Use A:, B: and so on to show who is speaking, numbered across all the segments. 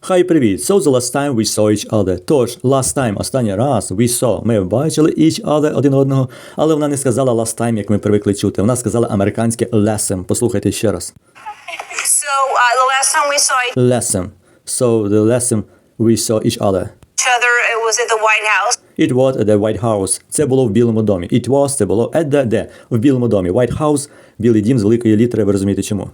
A: Хай привіт! So the last time we saw each other. Тож, last time, останній раз we saw, ми бачили each other один одного, але вона не сказала last time, як ми привикли чути. Вона сказала американське lesson. Послухайте ще раз.
B: so uh, the last time we saw each
A: Lesson. So the lesson we saw each other.
B: It was at the White House.
A: It was at the White House. Це було в Білому домі. It was, це було at the, де, в Білому домі. White House, Білий дім з великої літери, ви розумієте чому.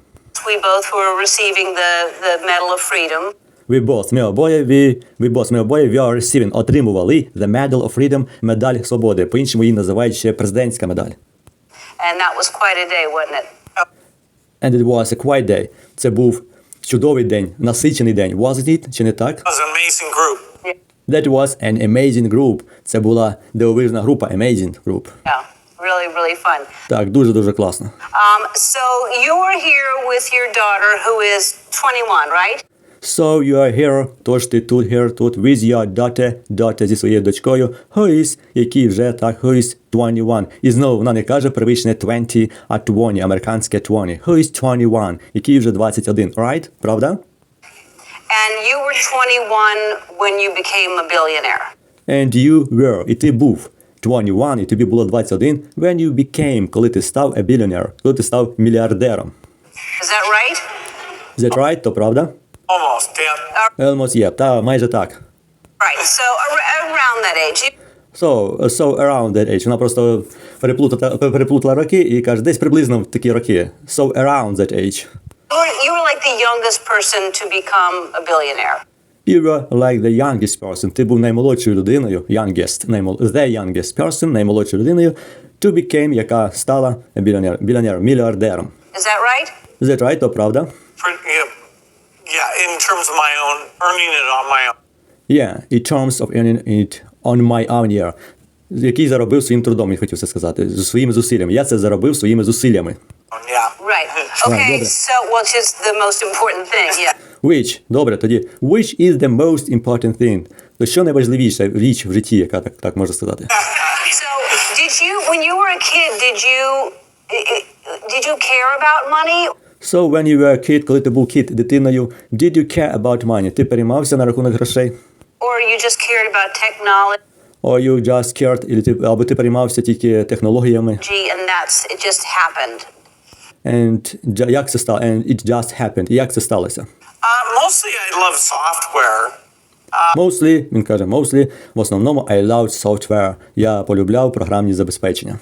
B: We both were receiving the, the Medal of Freedom.
A: We both, ми обоє, we, we both, ми обоє, we are receiving, отримували the Medal of Freedom, медаль свободи. По-іншому її називають ще президентська медаль.
B: And that was quite a day, wasn't it?
A: And it was a quiet day. Це був чудовий день, насичений день. Was it it? Чи не так?
C: That was an amazing group.
A: That was an amazing group. Це була дивовижна група, amazing group.
B: Yeah, really, really fun.
A: Так, дуже-дуже класно.
B: Um, so you were here with your daughter, who is 21, right?
A: So you are here, тож ти тут, here, тут, with your daughter, daughter зі своєю дочкою, who is, який вже так, who is 21. І знову вона не каже привичне 20, а 20, американське 20. Who is 21, який вже 21, right? Правда?
B: And you were 21 when you became a billionaire.
A: And you were, і ти був 21, і тобі було 21, when you became, коли ти став a billionaire, коли ти став мільярдером.
B: Is that right?
A: Is that right? То правда?
C: Almost, yeah.
A: Almost, yeah, та майже так.
B: Right. So around that age, you,
A: So, so around that age. Вона просто переплутала, переплутала роки і каже, десь приблизно в такі роки. So around that age.
B: You were, you were like the youngest person to become a billionaire.
A: You were like the youngest person. Ти був наймолодшою людиною, youngest, наймол... the youngest person, наймолодшою людиною, to became, яка стала біліонер, біліонер, мільярдером.
B: Is that right?
A: Is that right? То правда?
C: Pretty, yeah. Yeah, in terms of my own, earning it on my own.
A: Yeah, in terms of earning it on my own year. Який заробив своїм трудом, я хотів це сказати, зі своїми зусиллями. Я це заробив своїми зусиллями.
C: Yeah.
B: Right. Okay.
A: добре.
B: So, well, it's the most important thing. Yeah.
A: Which, добре, тоді, which is the most important thing? То що найважливіша річ в житті, яка так, так можна сказати?
B: So, did you, when you were a kid, did you, did you care about money,
A: So when you were a kid, коли ти був кіт, дитиною, did you care about money? Ти переймався на рахунок грошей?
B: or you just cared about technology
A: Or you just cared, або ти переймався тільки технологіями?
B: and that's it? Just happened.
A: And як це стало? And it just happened. Як це сталося?
C: Uh, mostly I love software.
A: Mostly, він каже, mostly, в основному I loved software. Я полюбляв програмні забезпечення.